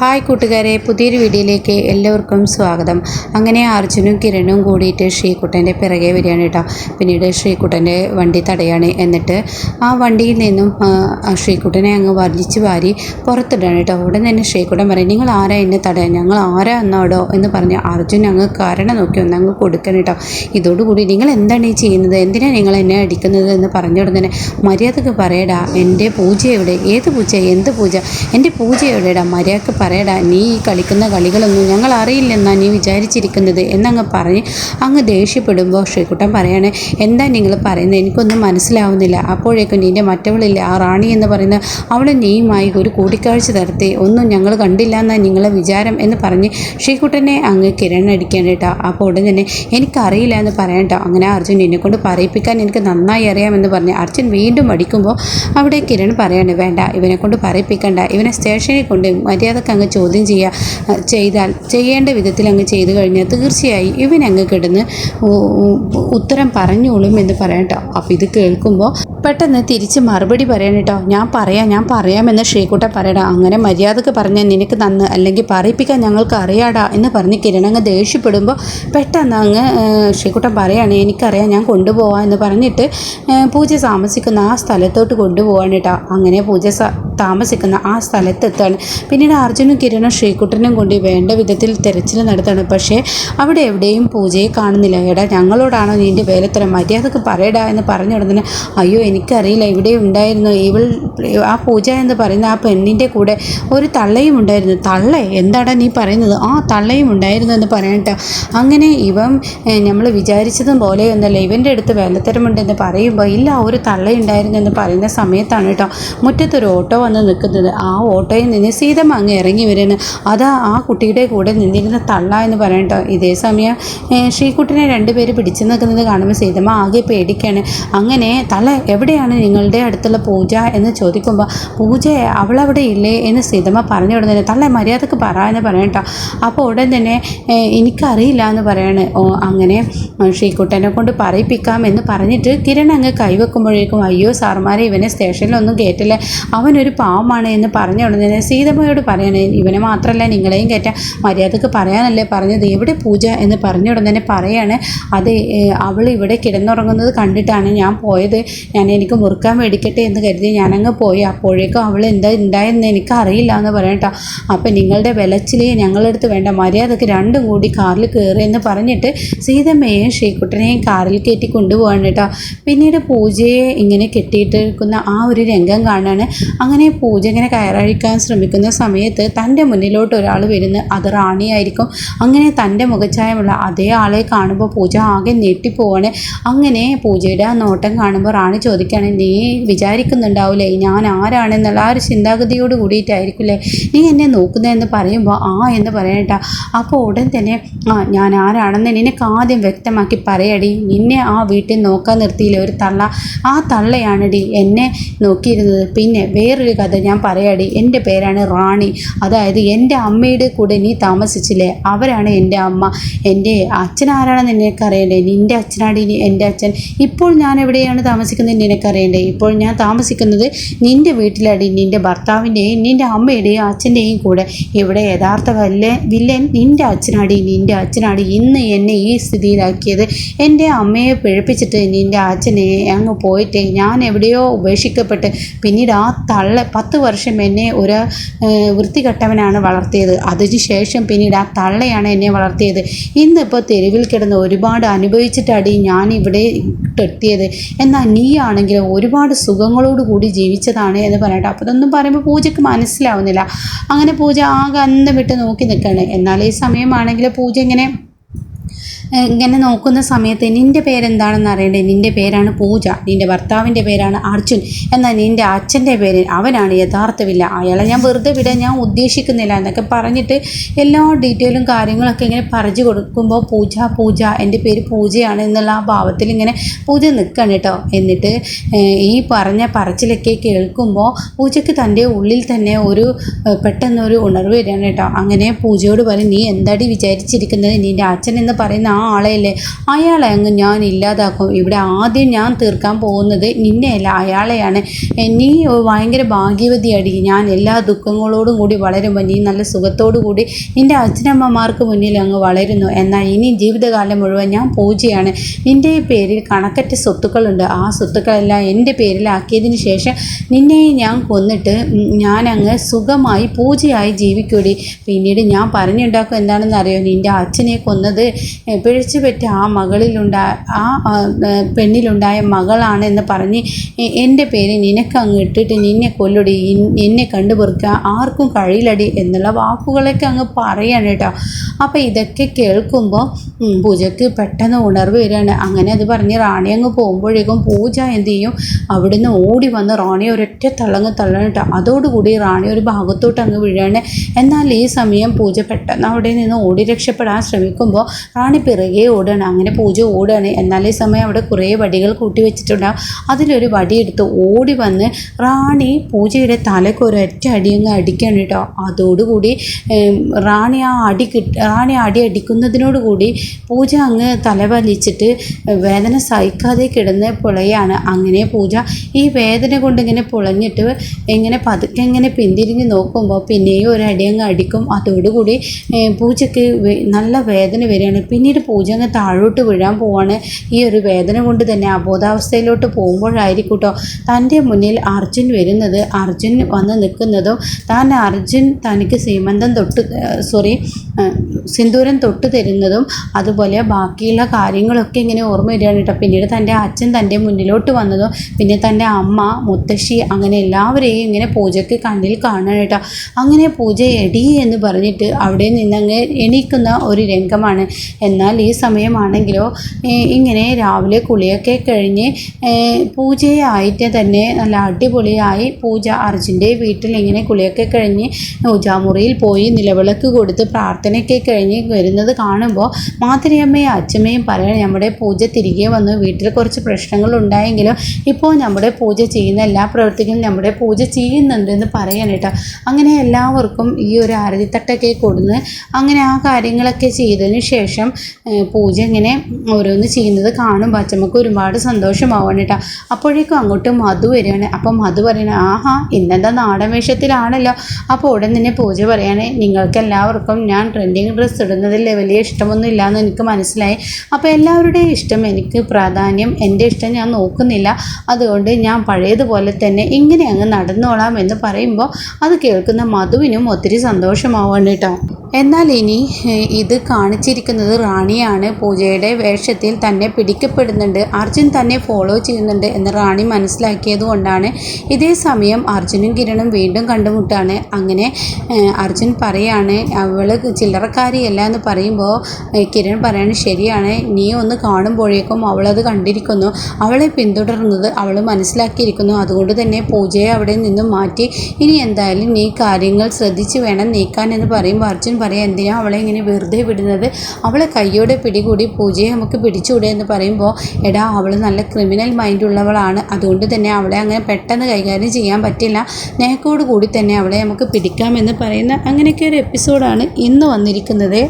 Hi കൂട്ടുകാരെ പുതിയൊരു വീഡിയോയിലേക്ക് എല്ലാവർക്കും സ്വാഗതം. അങ്ങനെ അർജുനും കിരണും കൂടിയിട്ട് ശ്രീകുട്ടന്റെ പിറകെ വരികയാണ് കേട്ടോ. പിന്നീട് ശ്രീകുട്ടന്റെ വണ്ടി തടയാണ്. എന്നിട്ട് ആ വണ്ടിയിൽ നിന്നും ശ്രീകുട്ടനെ അങ്ങ് വലിച്ചു വാരി പുറത്തിടാണ് കേട്ടോ. ഉടൻ തന്നെ ശ്രീകുട്ടൻ പറയും നിങ്ങൾ ആരാ എന്നെ തടയാൻ? ഞങ്ങൾ ആരാ എന്നോടോ? എന്ന് പറഞ്ഞ് അർജുൻ അങ്ങ് കാരണം നോക്കി ഒന്ന് അങ്ങ് കൊടുക്കണം കേട്ടോ. ഇതോടുകൂടി നിങ്ങൾ എന്താണ് ഈ ചെയ്യുന്നത്? എന്തിനാണ് നിങ്ങൾ എന്നെ അടിക്കുന്നത്? എന്ന് പറഞ്ഞുകൊണ്ട് തന്നെ മര്യാദയ്ക്ക് പറയടാ എന്റെ പൂജ എവിടെ? ഏത് പൂജ എന്ത് പൂജ? എന്റെ പൂജ എവിടെടാ? മര്യാദയ്ക്ക് പറയടാ നീ ഈ കളിക്കുന്ന കളികളൊന്നും ഞങ്ങൾ അറിയില്ലെന്നാ നീ വിചാരിച്ചിരിക്കുന്നത്. എന്നങ്ങ് പറഞ്ഞ് അങ്ങ് ദേഷ്യപ്പെടുമ്പോൾ ശ്രീകുട്ടൻ പറയാണ് എന്താ നിങ്ങൾ പറയുന്നത് എനിക്കൊന്നും മനസ്സിലാവുന്നില്ല. അപ്പോഴേക്കും നിന്റെ മറ്റവളില്ല ആ റാണി എന്ന് പറയുന്ന അവളെ നീയുമായി ഒരു കൂടിക്കാഴ്ച നടത്തി. ഒന്നും ഞങ്ങൾ കണ്ടില്ല എന്നാ നിങ്ങളെ വിചാരം എന്ന് പറഞ്ഞ് ശ്രീകുട്ടനെ അങ്ങ് കിരണടിക്കാൻ കേട്ടോ അപ്പോൾ ഉടൻ തന്നെ എനിക്കറിയില്ല എന്ന് പറയട്ടോ അങ്ങനെ അർജുൻ എന്നെ കൊണ്ട് പറയിപ്പിക്കാൻ എനിക്ക് നന്നായി അറിയാമെന്ന് പറഞ്ഞ് അർജുൻ വീണ്ടും അടിക്കുമ്പോൾ അവിടെ കിരൺ പറയാണ് വേണ്ട ഇവനെ കൊണ്ട് പറയിപ്പിക്കണ്ട. ഇവനെ സ്റ്റേഷനിൽ കൊണ്ട് മര്യാദയ്ക്ക് അങ്ങ് ചോദ്യം ചെയ്യുക ചെയ്താൽ ചെയ്യേണ്ട വിധത്തിൽ അങ്ങ് ചെയ്തു കഴിഞ്ഞാൽ തീർച്ചയായും ഇവനങ്ങ് കിടന്ന് ഉത്തരം പറഞ്ഞോളും എന്ന് പറയാം കേട്ടോ. അപ്പോൾ ഇത് കേൾക്കുമ്പോൾ പെട്ടെന്ന് തിരിച്ച് മറുപടി പറയാൻ കേട്ടോ. ഞാൻ പറയാം ഞാൻ പറയാമെന്ന് ശ്രീകുട്ട പറയടാ. അങ്ങനെ മര്യാദയ്ക്ക് പറഞ്ഞാൽ നിനക്ക് നന്ന് അല്ലെങ്കിൽ പറയിപ്പിക്കാൻ ഞങ്ങൾക്ക് അറിയാടാ എന്ന് പറഞ്ഞ് കിരണങ്ങ് ദേഷ്യപ്പെടുമ്പോൾ പെട്ടെന്ന് അങ്ങ് ശ്രീകുട്ടൻ പറയാണ് എനിക്കറിയാം ഞാൻ കൊണ്ടുപോകാം എന്ന് പറഞ്ഞിട്ട് പൂജ താമസിക്കുന്ന ആ സ്ഥലത്തോട്ട് കൊണ്ടുപോവാണ് കേട്ടോ. അങ്ങനെ പൂജ താമസിക്കുന്ന ആ സ്ഥലത്തെത്താണ്. പിന്നീട് അർജുനും കിരണും ശ്രീകുട്ടനും കൊണ്ട് വേണ്ട വിധത്തിൽ തെരച്ചിൽ നടത്താണ്. പക്ഷേ അവിടെ എവിടെയും പൂജയെ കാണുന്നില്ല. എടാ ഞങ്ങളോടാണോ നിന്റെ വേലത്തരം മര്യാദയ്ക്ക് പറയടാ എന്ന് പറഞ്ഞ ഉടനെ അയ്യോ എനിക്കറിയില്ല ഇവിടെ ഉണ്ടായിരുന്നു. ഇവൾ ആ പൂജ എന്ന് പറയുന്ന ആ പെണ്ണിന്റെ കൂടെ ഒരു തള്ളയും ഉണ്ടായിരുന്നു. തള്ള എന്താടാ നീ പറയുന്നത്? ആ തള്ളയും ഉണ്ടായിരുന്നു എന്ന് പറയട്ടോ അങ്ങനെ ഇവൻ നമ്മൾ വിചാരിച്ചതും പോലെയൊന്നല്ല ഇവന്റെ അടുത്ത് വേലത്തരമുണ്ടെന്ന് പറയുമ്പോൾ ഇല്ല ഒരു തള്ളയുണ്ടായിരുന്നു എന്ന് പറയുന്ന സമയത്താണ് കേട്ടോ മുറ്റത്തൊരു ഓട്ടോ വന്ന് നിൽക്കുന്നത്. ആ ഓട്ടോയിൽ നിന്ന് സീതമ്മ അങ്ങ് ഇറങ്ങി വരുന്നു അതാ ആ കുട്ടിയുടെ കൂടെ നിന്നിരുന്ന തള്ള എന്ന് പറയട്ടോ ഇതേ സമയം ശ്രീകുട്ടിനെ രണ്ടുപേര് പിടിച്ചു നിൽക്കുന്നത് കാണുമ്പോൾ സീതമ്മ ആകെ പേടിക്കാണ് അങ്ങനെ തള്ള എവിടെയാണ് നിങ്ങളുടെ അടുത്തുള്ള പൂജ എന്ന് ചോദിക്കുമ്പോൾ പൂജ അവളവിടെ ഇല്ലേ? എന്ന് സീതമ്മ പറഞ്ഞു ഉടനെ തള്ളെ മര്യാദയ്ക്ക് പറ എന്ന് പറയട്ടോ അപ്പോൾ ഉടൻ തന്നെ എനിക്കറിയില്ല എന്ന് പറയാണ്. ഓ അങ്ങനെ ശ്രീക്കുട്ടനെ കൊണ്ട് പറയിപ്പിക്കാം എന്ന് പറഞ്ഞിട്ട് കിരൺ അങ്ങ് കൈവെക്കുമ്പോഴേക്കും അയ്യോ സാർമാരെ ഇവനെ സ്റ്റേഷനിലൊന്നും കയറ്റില്ല അവനൊരു പാവമാണ് എന്ന് പറഞ്ഞു ഉടനെ സീതമ്മയോട് പറയണേ ഇവനെ മാത്രമല്ല നിങ്ങളെയും കയറ്റാം മര്യാദയ്ക്ക് പറയാനല്ലേ പറഞ്ഞത്? എവിടെ പൂജ? എന്ന് പറഞ്ഞു ഉടനെ തന്നെ പറയാണ് അത് അവൾ ഇവിടെ കിടന്നുറങ്ങുന്നത് കണ്ടിട്ടാണ് ഞാൻ പോയത്. ഞാൻ എനിക്ക് മുറുക്കാൻ മേടിക്കട്ടെ എന്ന് കരുതി ഞാനങ്ങ് പോയി. അപ്പോഴേക്കും അവൾ എന്താ ഉണ്ടായെന്ന് എനിക്ക് അറിയില്ല എന്ന് പറയട്ടോ അപ്പം നിങ്ങളുടെ വിലച്ചിലേ ഞങ്ങളെടുത്ത് വേണ്ട മര്യാദയ്ക്ക് രണ്ടും കൂടി കാറിൽ കയറി എന്ന് പറഞ്ഞിട്ട് സീതമ്മയെയും ശ്രീകുട്ടനെയും കാറിൽ കയറ്റി കൊണ്ടുപോകാണ് കേട്ടോ പിന്നീട് പൂജയെ ഇങ്ങനെ കെട്ടിയിട്ടിരിക്കുന്ന ആ ഒരു രംഗം കാണാണ്. അങ്ങനെ പൂജ ഇങ്ങനെ കയറഴിക്കാൻ ശ്രമിക്കുന്ന സമയത്ത് തന്റെ മുന്നിലോട്ട് ഒരാൾ വരുന്ന അത് റാണിയായിരിക്കും. അങ്ങനെ തന്റെ മുഖച്ഛായമുള്ള അതേ ആളെ കാണുമ്പോൾ പൂജ ആകെ ഞെട്ടിപ്പോവാണ്. അങ്ങനെ പൂജയുടെ ആ നോട്ടം കാണുമ്പോൾ റാണി ചോദിക്കുകയാണ് നീ വിചാരിക്കുന്നുണ്ടാവില്ലേ ഞാൻ ആരാണെന്നുള്ള ആ ഒരു ചിന്താഗതിയോട് കൂടിയിട്ടായിരിക്കില്ലേ നീ എന്നെ നോക്കുന്നതെന്ന് പറയുമ്പോൾ ആ എന്ന് പറയട്ടാ. അപ്പോൾ ഉടൻ തന്നെ ആ ഞാൻ ആരാണെന്ന് നിനക്ക് ആദ്യം വ്യക്തമാക്കി പറയടി. നിന്നെ ആ വീട്ടിൽ നോക്കാൻ നിർത്തിയില്ല ഒരു തള്ള? ആ തള്ളയാണടി എന്നെ നോക്കിയിരുന്നത്. പിന്നെ വേറൊരു കഥ ഞാൻ പറയാടി. എന്റെ പേരാണ് റാണി. അതായത് എന്റെ അമ്മയുടെ കൂടെ നീ താമസിച്ചില്ലേ? അവരാണ് എന്റെ അമ്മ. എന്റെ അച്ഛൻ ആരാണെന്ന് നിനക്കറിയണ്ടേ നിന്റെ അച്ഛനാടി ഇനി എന്റെ അച്ഛൻ. ഇപ്പോൾ ഞാൻ എവിടെയാണ് താമസിക്കുന്നത്? നിനക്കറിയണ്ടേ? ഇപ്പോൾ ഞാൻ താമസിക്കുന്നത് നിന്റെ വീട്ടിലടി നിന്റെ ഭർത്താവിന്റെയും നിന്റെ അമ്മയുടെയും അച്ഛന്റെയും കൂടെ. ഇവിടെ യഥാർത്ഥ വല്ല വില്ലൻ നിന്റെ അച്ഛനാടി നിന്റെ അച്ഛനാടി ഇന്ന് എന്നെ ഈ സ്ഥിതിയിലാക്കിയത്. എന്റെ അമ്മയെ പിഴപ്പിച്ചിട്ട് നിന്റെ അച്ഛനെ അങ്ങ് പോയിട്ട്. ഞാൻ എവിടെയോ ഉപേക്ഷിക്കപ്പെട്ട് പിന്നീട് ആ തള്ള പത്ത് വർഷം എന്നെ ഒരു വൃത്തികെട്ടവനാണ് വളർത്തിയത്. അതിനുശേഷം പിന്നീട് ആ തള്ളയാണ് എന്നെ വളർത്തിയത്. ഇന്നിപ്പോൾ തെരുവിൽ കിടന്ന് ഒരുപാട് അനുഭവിച്ചിട്ടാടി ഞാൻ ഇവിടെ എത്തിയത് എന്നാൽ നീയാണെങ്കിൽ ഒരുപാട് സുഖങ്ങളോട് കൂടി ജീവിച്ചതാണ് എന്ന് പറയട്ടെ അപ്പോൾ ഇതൊന്നും പറയുമ്പോൾ പൂജയ്ക്ക് മനസ്സിലാവുന്നില്ല. അങ്ങനെ പൂജ ആകെ അന്തം വിട്ട് നോക്കി നിൽക്കുകയാണ്. എന്നാൽ ഈ സമയമാണെങ്കിൽ പൂജ ഇങ്ങനെ ഇങ്ങനെ നോക്കുന്ന സമയത്ത് നിന്റെ പേരെന്താണെന്ന് അറിയണ്ടേ? നിന്റെ പേരാണ് പൂജ. നിന്റെ ഭർത്താവിന്റെ പേരാണ് അർജുൻ. എന്നാൽ നിന്റെ അച്ഛന്റെ പേര് അവനാണ് യഥാർത്ഥമില്ല അയാളെ ഞാൻ വെറുതെ വിടാൻ ഞാൻ ഉദ്ദേശിക്കുന്നില്ല എന്നൊക്കെ പറഞ്ഞിട്ട് എല്ലാ ഡീറ്റെയിലും കാര്യങ്ങളൊക്കെ ഇങ്ങനെ പറഞ്ഞു കൊടുക്കുമ്പോൾ പൂജ പൂജ എന്റെ പേര് പൂജയാണ് എന്നുള്ള ആ ഭാവത്തിൽ ഇങ്ങനെ പൂജ നിൽക്കണം കേട്ടോ. എന്നിട്ട് ഈ പറഞ്ഞ പറച്ചിലൊക്കെ കേൾക്കുമ്പോൾ പൂജയ്ക്ക് തന്റെ ഉള്ളിൽ തന്നെ ഒരു പെട്ടെന്നൊരു ഉണർവ് വരികയാണ് കേട്ടോ. അങ്ങനെ പൂജയോട് പറയും നീ എന്താടി വിചാരിച്ചിരിക്കുന്നത്? നിന്റെ അച്ഛൻ എന്ന് പറയുന്ന ആ ആളെയല്ലേ അയാളെ അങ്ങ് ഞാൻ ഇല്ലാതാക്കും. ഇവിടെ ആദ്യം ഞാൻ തീർക്കാൻ പോകുന്നത് നിന്നെയല്ല അയാളെയാണ്. നീ ഭയങ്കര ഭാഗ്യവതിയടി. ഞാൻ എല്ലാ ദുഃഖങ്ങളോടും കൂടി വളരുമ്പോൾ നീ നല്ല സുഖത്തോടു കൂടി നിന്റെ അച്ഛനമ്മമാർക്ക് മുന്നിൽ അങ്ങ് വളരുന്നു. എന്നാൽ ഇനി ജീവിതകാലം മുഴുവൻ ഞാൻ പൂജയാണ്. നിന്റെ പേരിൽ കണക്കറ്റ് സ്വത്തുക്കളുണ്ട്. ആ സ്വത്തുക്കളെല്ലാം എന്റെ പേരിലാക്കിയതിന് ശേഷം നിന്നെ ഞാൻ കൊന്നിട്ട് ഞാനങ്ങ് സുഖമായി പൂജയായി ജീവിക്കൂടി. പിന്നീട് ഞാൻ പറഞ്ഞുണ്ടാക്കും എന്താണെന്ന് അറിയോ നിന്റെ അച്ഛനെ കൊന്നത് പിഴച്ചു പറ്റി ആ മകളിലുണ്ടായ ആ പെണ്ണിലുണ്ടായ മകളാണ് എന്ന് പറഞ്ഞ് എന്റെ പേര് നിനക്ക് അങ്ങ് ഇട്ടിട്ട് നിന്നെ കൊല്ലടി എന്നെ കണ്ടുപെറുക്കാൻ ആർക്കും കഴിയില്ലടി എന്നുള്ള വാക്കുകളൊക്കെ അങ്ങ് പറയാണ് കേട്ടോ. അപ്പോൾ ഇതൊക്കെ കേൾക്കുമ്പോൾ പൂജയ്ക്ക് പെട്ടെന്ന് ഉണർവ് വരികയാണ്. അങ്ങനെ അത് പറഞ്ഞ് റാണി അങ്ങ് പോകുമ്പോഴേക്കും പൂജ എന്ത് ചെയ്യും? അവിടുന്ന് ഓടി വന്ന് റാണി ഒരൊറ്റ തള്ളങ്ങ് തള്ളണം കേട്ടോ. അതോടുകൂടി റാണി ഒരു ഭാഗത്തോട്ട് അങ്ങ് വീഴാണ്. എന്നാൽ ഈ സമയം പൂജ പെട്ടെന്ന് അവിടെ നിന്ന് ഓടി രക്ഷപ്പെടാൻ ശ്രമിക്കുമ്പോൾ റാണി പിറകെ ഓടുകയാണ്. അങ്ങനെ പൂജ ഓടുകയാണ്. എന്നാലേ സമയം അവിടെ കുറേ വടികൾ കൂട്ടി വെച്ചിട്ടുണ്ടാവും അതിലൊരു വടിയെടുത്ത് ഓടി വന്ന് റാണി പൂജയുടെ തലയ്ക്ക് ഒരൊറ്റ അടിയങ്ങ് അടിക്കുകയാണ് കേട്ടോ. അതോടുകൂടി റാണി ആ അടി കിട്ട റാണി അടി അടിക്കുന്നതിനോടുകൂടി പൂജ അങ്ങ് തലവലിച്ചിട്ട് വേദന സഹിക്കാതെ കിടന്ന് പുളയാണ്. അങ്ങനെ പൂജ ഈ വേദന കൊണ്ട് ഇങ്ങനെ പുളഞ്ഞിട്ട് ഇങ്ങനെ പതുക്കെ ഇങ്ങനെ പിന്തിരിഞ്ഞ് നോക്കുമ്പോൾ പിന്നെയും ഒരു അടി അങ്ങ് അടിക്കും. അതോടുകൂടി പൂജയ്ക്ക് നല്ല വേദന വരികയാണ്. പിന്നീട് പൂജ അങ്ങ് താഴോട്ട് വീഴാൻ പോവാണ്. ഈ ഒരു വേദന കൊണ്ട് തന്നെ അബോധാവസ്ഥയിലോട്ട് പോകുമ്പോഴായിരിക്കും കേട്ടോ തന്റെ മുന്നിൽ അർജുൻ വരുന്നത്. അർജുൻ വന്ന് നിൽക്കുന്നതും താൻ അർജുൻ തനിക്ക് സീമന്തം തൊട്ട് സോറി സിന്ദൂരം തൊട്ട് തരുന്നതും അതുപോലെ ബാക്കിയുള്ള കാര്യങ്ങളൊക്കെ ഇങ്ങനെ ഓർമ്മ വരികയാണ് കേട്ടോ പിന്നീട് തന്റെ അച്ഛൻ തന്റെ മുന്നിലോട്ട് വന്നതും പിന്നെ തന്റെ അമ്മ മുത്തശ്ശി അങ്ങനെ എല്ലാവരെയും ഇങ്ങനെ പൂജയ്ക്ക് കണ്ണിൽ കാണാൻ കേട്ടോ അങ്ങനെ പൂജ എടി എന്ന് പറഞ്ഞിട്ട് അവിടെ നിന്നങ്ങ് എണീക്കുന്ന ഒരു രംഗമാണ്. എന്നാൽ ഈ സമയമാണെങ്കിലോ ഇങ്ങനെ രാവിലെ കുളിയൊക്കെ കഴിഞ്ഞ് പൂജയായിട്ട് തന്നെ നല്ല അടിപൊളിയായി പൂജ അർജുന്റെ വീട്ടിൽ ഇങ്ങനെ കുളിയൊക്കെ കഴിഞ്ഞ് പൂജാമുറിയിൽ പോയി നിലവിളക്ക് കൊടുത്ത് പ്രാർത്ഥനയൊക്കെ കഴിഞ്ഞ് വരുന്നത് കാണുമ്പോൾ മാതൃയമ്മയും അച്ഛമ്മയും പറയണം നമ്മുടെ പൂജ തിരികെ വന്ന്. വീട്ടിൽ കുറച്ച് പ്രശ്നങ്ങൾ ഉണ്ടായെങ്കിലും ഇപ്പോൾ നമ്മുടെ പൂജ ചെയ്യുന്ന എല്ലാ പ്രവൃത്തികളും നമ്മുടെ പൂജ ചെയ്യുന്നുണ്ട് എന്ന് പറയാൻ കേട്ടോ. അങ്ങനെ എല്ലാവർക്കും ഈ ഒരു ആരതിത്തട്ടൊക്കെ കൊടുന്ന് അങ്ങനെ ആ കാര്യങ്ങളൊക്കെ ചെയ്തതിന് ശേഷം പൂജ ഇങ്ങനെ ഓരോന്ന് ചെയ്യുന്നത് കാണുമ്പോൾ അച്ഛമ്മക്ക് ഒരുപാട് സന്തോഷമാവാണ് കേട്ടോ. അപ്പോഴേക്കും അങ്ങോട്ട് മധു വരികയാണ്. അപ്പം മധു പറയണ ആഹാ ഇന്നെന്താ നാടൻ വേഷത്തിലാണല്ലോ. അപ്പോൾ ഉടൻ തന്നെ പൂജ പറയാണ് നിങ്ങൾക്ക് എല്ലാവർക്കും ഞാൻ ട്രെൻഡിങ് ഡ്രസ്സ് ഇടുന്നതിൽ വലിയ ഇഷ്ടമൊന്നും ഇല്ലയെന്ന് എനിക്ക് മനസ്സിലായി. അപ്പോൾ എല്ലാവരുടെയും ഇഷ്ടം എനിക്ക് പ്രാധാന്യം എന്റെ ഇഷ്ടം ഞാൻ നോക്കുന്നില്ല. അതുകൊണ്ട് ഞാൻ പഴയതുപോലെ തന്നെ ഇങ്ങനെ അങ്ങ് നടന്നോളാം എന്ന് പറയുമ്പോൾ അത് കേൾക്കുന്ന മധുവിനും ഒത്തിരി സന്തോഷമാവാണ് കേട്ടോ. എന്നാൽ ഇനി ഇത് കാണിച്ചിരിക്കുന്നത് റാണിയാണ്. പൂജയുടെ വേഷത്തിൽ തന്നെ പിടിക്കപ്പെടുന്നുണ്ട്. അർജുൻ തന്നെ ഫോളോ ചെയ്യുന്നുണ്ട് എന്ന് റാണി മനസ്സിലാക്കിയത് കൊണ്ടാണ്. ഇതേ സമയം അർജുനും കിരണും വീണ്ടും കണ്ടുമുട്ടാണ്. അങ്ങനെ അർജുൻ പറയാണ് അവൾ ചില്ലറക്കാരിയല്ല എന്ന് പറയുമ്പോൾ കിരൺ പറയാണ് ശരിയാണ് നീ ഒന്ന് കാണുമ്പോഴേക്കും അവളത് കണ്ടിരിക്കുന്നു. അവളെ പിന്തുടർന്നത് അവൾ മനസ്സിലാക്കിയിരിക്കുന്നു. അതുകൊണ്ട് തന്നെ പൂജയെ അവിടെ നിന്നും മാറ്റി. ഇനി എന്തായാലും നീ കാര്യങ്ങൾ ശ്രദ്ധിച്ച് വേണം നീക്കാൻ എന്ന് പറയുമ്പോൾ അർജുൻ പറയാം എന്തിനാ അവളെ ഇങ്ങനെ വെറുതെ വിടുന്നത്? അവളെ കയ്യോടെ പിടികൂടി പൂജയെ നമുക്ക് പിടിച്ചുകൂടെ എന്ന് പറയുമ്പോൾ എടാ അവൾ നല്ല ക്രിമിനൽ മൈൻഡ് ഉള്ളവളാണ്. അതുകൊണ്ട് തന്നെ അവളെ അങ്ങനെ പെട്ടെന്ന് കൈകാര്യം ചെയ്യാൻ പറ്റില്ല. നേക്കോട് കൂടി തന്നെ അവളെ നമുക്ക് പിടിക്കാമെന്ന് പറയുന്ന അങ്ങനെയൊക്കെ ഒരു എപ്പിസോഡാണ് ഇന്ന് വന്നിരിക്കുന്നത്.